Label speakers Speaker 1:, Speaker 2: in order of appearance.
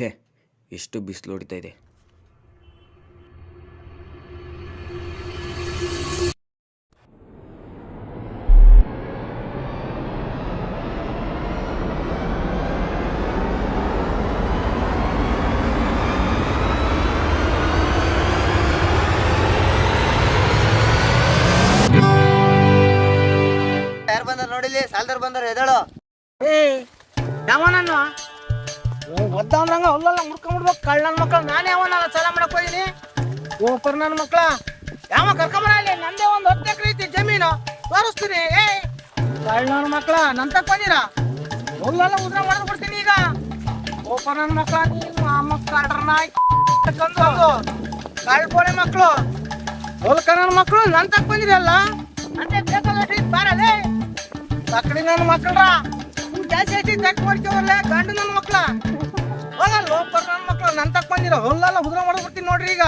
Speaker 1: ಛೇ ಎಷ್ಟು ಬಿಸಿಲು ಹೊಡಿತಾ ಇದೆ.
Speaker 2: ಯಾರು ಬಂದಾರ ನೋಡಿಲಿ ಸಾಲ್ದಾರ್ ಬಂದ್ರೆ ಎದಳು
Speaker 3: ಏ ಯಾವ ನಾನು ಒದ್ದ ಅಂದ್ರಂಗ ಹುಲ್ಲಲ್ಲ ಮುಡ್ಕೊಂಡ್ಬಿಡ್ಬೇಕು ಕಳ್ಳ ನನ್ನ ಮಕ್ಳು, ನಾನೇ ಅವನ ಸಾಲ ಮಾಡಕ್ ಹೋಗಿನಿ ಓಪರ್ ನನ್ನ ಮಕ್ಳ. ಯಾವ ಕರ್ಕೊಂಬರ ಇಲ್ಲಿ? ನಂದೇ ಒಂದು ಹತ್ತು ಎಕರೆ ಐತಿ ಜಮೀನು. ತೋರಿಸ್ತೀನಿ. ಏ ಕಳ್ಳ ನನ್ನ ಮಕ್ಳ ನನ್ ಬಂದಿರ? ಹುಲ್ಲೆಲ್ಲ ಉದ್ರ ಮಾಡ್ಬಿಡ್ತೀನಿ ಈಗ. ಓಪರ್ ನನ್ನ ಮಕ್ಳ ನೀನು ಆ ಮಕ್ಕಳ ಹೊಲ್ಕ ನನ್ನ ಮಕ್ಕಳು ನನ್ ತಕ್ ಬಂದಿರಲ್ಲ ಅಂತೆ ಐತಿ ಬಾರಲೇ ತಕ್ಕಡಿ ನನ್ನ ಮಕ್ಕಳ್ರ ಜಾಸ್ತಿ ಐತಿ ತಕ್ಕ ಮಾಡ್ಕೋವಲ್ಲ ಗಂಡು ನನ್ನ ಬಂದಿರೋ ಹುಲ್ಲೆಲ್ಲ ಹುದ್ರ ಮಾಡ್ಬಿಡ್ತೀನಿ ನೋಡ್ರಿ ಈಗ.